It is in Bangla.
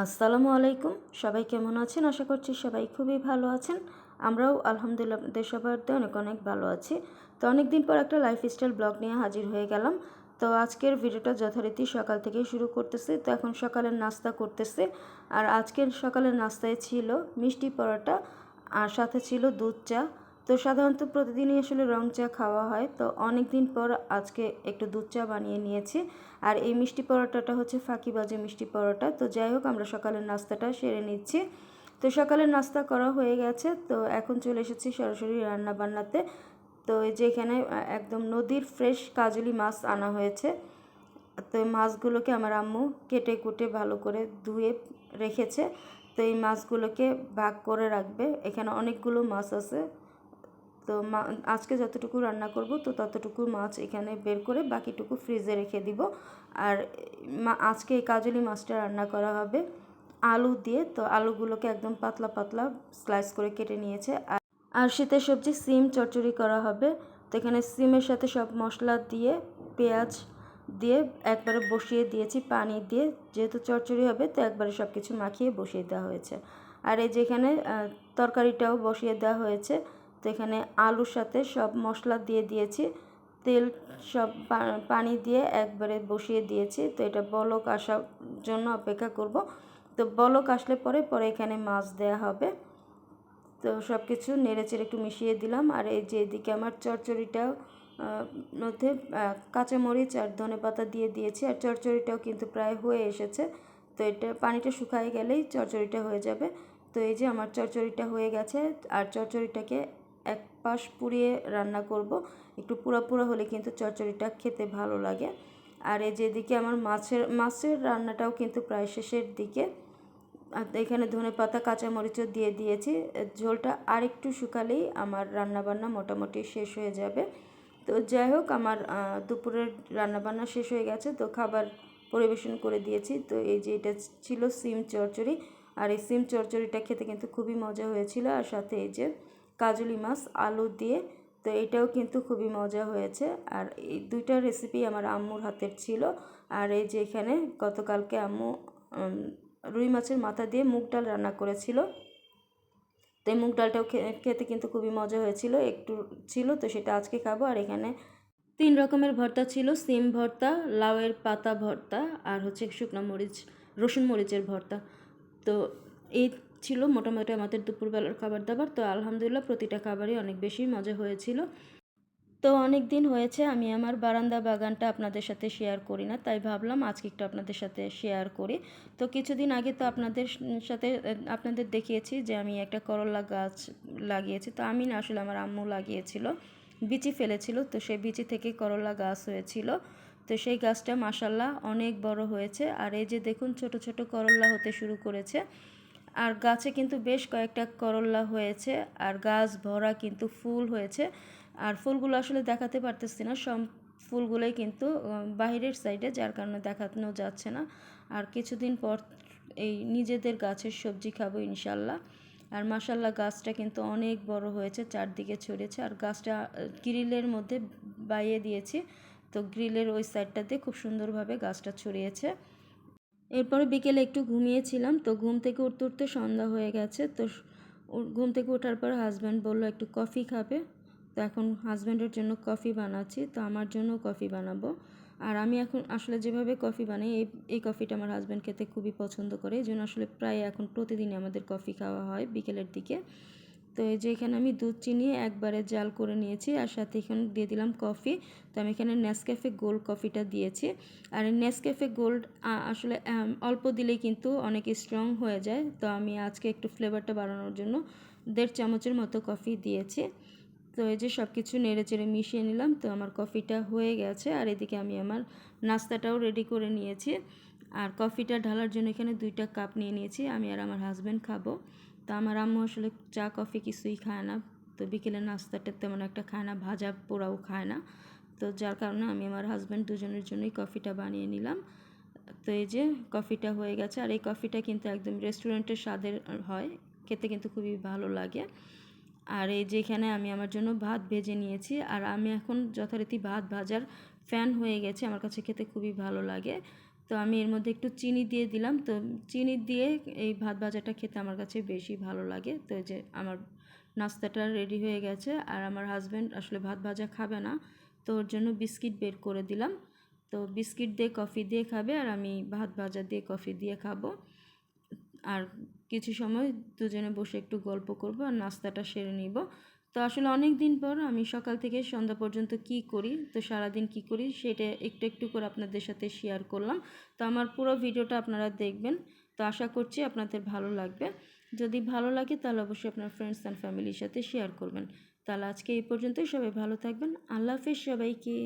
আসসালামু আলাইকুম। সবাই কেমন আছেন? আশা করছি সবাই খুবই ভালো আছেন। আমরাও আলহামদুলিল্লাহ দেশাবারতে অনেক অনেক ভালো আছি। তো অনেক দিন পর একটা লাইফস্টাইল ব্লগ নিয়ে হাজির হয়ে গেলাম। তো আজকের ভিডিওটা যথারীতি সকাল থেকেই শুরু করতেছে। তো এখন সকালের নাস্তা করতেছে। আর আজকের সকালের নাস্তায় ছিল মিষ্টি পরোটা আর সাথে ছিল দুধ চা। তো সাধারণত প্রতিদিনই আসলে রং চা খাওয়া হয়। তো অনেক দিন পর আজকে একটু দুধ চা বানিয়ে নিয়েছি। আর এই মিষ্টি পরোটাটা হচ্ছে ফাঁকিবাজে মিষ্টি পরোটা। তো যাই হোক, আমরা সকালের নাস্তাটা সেরে নিচ্ছি। তো সকালের নাস্তা করা হয়ে গেছে। তো এখন চলে এসেছি সরাসরি রান্না বান্নাতে তো এই যে এখানে একদম নদীর ফ্রেশ কাজলি মাছ আনা হয়েছে। তো মাছগুলোকে আমার আম্মু কেটে কুটে ভালো করে ধুয়ে রেখেছে। তো এই মাছগুলোকে ভাগ করে রাখবে। এখানে অনেকগুলো মাছ আছে। তো মা, আজকে যতটুকু রান্না করব, তো ততটুকু মাছ এখানে বের করে বাকিটুকু ফ্রিজে রেখে দিব। আর মা, আজকে এই কাজলি মাছটা রান্না করা হবে আলু দিয়ে। তো আলুগুলোকে একদম পাতলা পাতলা স্লাইস করে কেটে নিয়েছে। আর আর শীতের সবজি সিম চচ্চড়ি করা হবে। তো এখানে সিমের সাথে সব মশলা দিয়ে, পেঁয়াজ দিয়ে একবারে বসিয়ে দিয়েছি পানি দিয়ে। যেহেতু চচ্চড়ি হবে, তো একবারে সব কিছু মাখিয়ে বসিয়ে দেওয়া হয়েছে। আর এই যেখানে তরকারিটাও বসিয়ে দেওয়া হয়েছে। তো এখানে আলুর সাথে সব মশলা দিয়ে দিয়েছি। তেল সব পানি দিয়ে একবারে বসিয়ে দিয়েছি। তো এটা বলক আসার জন্য অপেক্ষা করব। তো বলক আসলে পরে পরে এখানে মাছ দেয়া হবে। তো সব কিছু নেড়েচেড়ে একটু মিশিয়ে দিলাম। আর এই যে এদিকে আমার চচ্চড়িটাও মধ্যে কাঁচামরিচ আর ধনে পাতা দিয়ে দিয়েছি। আর চচ্চড়িটাও কিন্তু প্রায় হয়ে এসেছে। তো এটা পানিটা শুকায় গেলেই চচ্চড়িটা হয়ে যাবে। তো এই যে আমার চচ্চড়িটা হয়ে গেছে। আর চচ্চড়িটাকে এক পাশ পুড়িয়ে রান্না করব। একটু পুরো পুরো হলে কিন্তু চচ্চড়িটা খেতে ভালো লাগে। আর এই যেদিকে আমার মাছের মাছের রান্নাটাও কিন্তু প্রায় শেষের দিকে। এখানে ধনে পাতা, কাঁচামরিচও দিয়ে দিয়েছি। ঝোলটা আর একটু শুকালেই আমার রান্নাবান্না মোটামুটি শেষ হয়ে যাবে। তো যাই হোক, আমার দুপুরের রান্নাবান্না শেষ হয়ে গেছে। তো খাবার পরিবেশন করে দিয়েছি। তো এই যে এটা ছিল সিম চচ্চড়ি। আর এই সিম চচ্চড়িটা খেতে কিন্তু খুবই মজা হয়েছিল। আর সাথে এই যে কাজলি মাছ, আলু দিয়ে। তো এটাও কিন্তু খুবই মজা হয়েছে। আর এই দুইটা রেসিপি আমার আম্মুর হাতের ছিল। আর এই যে এখানে গতকালকে আম্মু রুই মাছের মাথা দিয়ে মুগ ডাল রান্না করেছিল। তো এই মুগ ডালটাও খেতে কিন্তু খুবই মজা হয়েছিল। একটু ছিল তো সেটা আজকে খাব। আর এখানে তিন রকমের ভর্তা ছিল। সিম ভর্তা, লাউয়ের পাতা ভর্তা, আর হচ্ছে শুকনো মরিচ, রসুন মরিচের ভর্তা। তো এই ছিল, মোটামুটি আমাদের দুপুরবেলার খাবার দাবার তো আলহামদুলিল্লাহ প্রতিটা খাবারই অনেক বেশি মজা হয়েছিল। তো অনেক দিন হয়েছে, আমি আমার বারান্দা বাগানটা আপনাদের সাথে শেয়ার করি না, তাই ভাবলাম আজকে একটু আপনাদের সাথে শেয়ার করি। তো কিছুদিন আগে তো আপনাদের সাথে আপনাদের দেখিয়েছি যে আমি একটা করলা গাছ লাগিয়েছি। তো আমি না, আসলে আমার আম্মু লাগিয়েছিল, বিচি ফেলেছিল, তো সেই বিচি থেকে করলা গাছ হয়েছিল। তো সেই গাছটা মাসাল্লাহ অনেক বড় হয়েছে। আর এই যে দেখুন, ছোট ছোট করলা হতে শুরু করেছে। আর গাছে কিন্তু বেশ কয়েকটা করল্লা হয়েছে, আর গাছ ভরা কিন্তু ফুল হয়েছে। আর ফুলগুলো আসলে দেখাতে পারতেছি না, সব ফুলগুলোই কিন্তু বাহিরের সাইডে যার কারণে দেখানো যাচ্ছে না। আর কিছুদিন পর এই নিজেদের গাছের সবজি খাব ইনশাল্লাহ। আর মাসাল্লাহ গাছটা কিন্তু অনেক বড় হয়েছে, চারদিকে ছড়িয়েছে। আর গাছটা গ্রিলের মধ্যে বাইয়ে দিয়েছি। তো গ্রিলের ওই সাইডটাতে খুব সুন্দরভাবে গাছটা ছড়িয়েছে। এরপরে বিকেলে একটু ঘুমিয়েছিলাম, তো ঘুম থেকে উঠতে উঠতে সন্ধ্যা হয়ে গেছে, তো ঘুম থেকে ওঠার পর হাজব্যান্ড বলল একটু কফি খাবে, তো এখন হাজব্যান্ডের জন্য কফি বানাচ্ছি, তো আমার জন্য কফি বানাবো। আর আমি এখন আসলে যেভাবে কফি বানাই, এই এই কফিটা আমার হাজব্যান্ড খেতে খুবই পছন্দ করে, এই জন্য আসলে প্রায় এখন প্রতিদিনই আমাদের কফি খাওয়া হয় বিকেলের দিকে। তো এই যে এখানে আমি দুধ চিনি একবারে জাল করে নিয়েছি আর সাথে এখানে দিয়ে দিলাম কফি। তো আমি এখানে নেসক্যাফে গোল্ড কফিটা দিয়েছি। আর নেসক্যাফে গোল্ড আসলে অল্প দিলেই কিন্তু অনেক স্ট্রং হয়ে যায়। তো আমি আজকে একটু ফ্লেভারটা বাড়ানোর জন্য দেড় চামচের মতো কফি দিয়েছি। তো এই যে সব কিছু নেড়ে চেড়ে মিশিয়ে নিলাম। তো আমার কফিটা হয়ে গেছে। আর এদিকে আমি আমার নাস্তাটাও রেডি করে নিয়েছি। আর কফিটা ঢালার জন্য এখানে দুইটা কাপ নিয়ে নিয়েছি। আমি আর আমার হাজব্যান্ড খাব। তো আমার আম্মু আসলে চা, কফি কিছুই খায় না। তো বিকেলের নাস্তাটা তেমন একটা খায় না, ভাজা পোড়াও খায় না। তো যার কারণে আমি আমার হাজব্যান্ড দুজনের জন্যই কফিটা বানিয়ে নিলাম। তো এই যে কফিটা হয়ে গেছে। আর এই কফিটা কিন্তু একদম রেস্টুরেন্টের স্বাদের হয়। খেতে কিন্তু খুবই ভালো লাগে। আর এই যেখানে আমি আমার জন্য ভাত ভেজে নিয়েছি। আর আমি এখন যথারীতি ভাত ভাজার ফ্যান হয়ে গেছে। আমার কাছে খেতে খুবই ভালো লাগে। তো আমি এর মধ্যে একটু চিনি দিয়ে দিলাম। তো চিনি দিয়ে এই ভাত ভাজাটা খেতে আমার কাছে বেশি ভালো লাগে। তো যে আমার নাস্তাটা রেডি হয়ে গেছে আর আমার হাজব্যান্ড আসলে ভাত ভাজা খাবে না। তো ওর জন্য বিস্কিট বের করে দিলাম। তো বিস্কিট দিয়ে কফি দিয়ে খাবে আর আমি ভাত ভাজা দিয়ে কফি দিয়ে খাব। আর কিছু সময় দুজনে বসে একটু গল্প করব আর নাস্তাটা সেরে নিব। তো আসলে অনেক দিন পর আমি সকাল থেকে সন্ধ্যা পর্যন্ত কি করি, তো সারাদিন কি করি সেটা একটু একটু করে আপনাদের সাথে শেয়ার করলাম। তো আমার পুরো ভিডিওটা আপনারা দেখবেন। তো আশা করছি আপনাদের ভালো লাগবে। যদি ভালো লাগে তাহলে অবশ্যই আপনার ফ্রেন্ডস অ্যান্ড ফ্যামিলির সাথে শেয়ার করবেন। তাহলে আজকে এই পর্যন্তই। সবাই ভালো থাকবেন। আল্লাহ হাফেজ সবাইকে।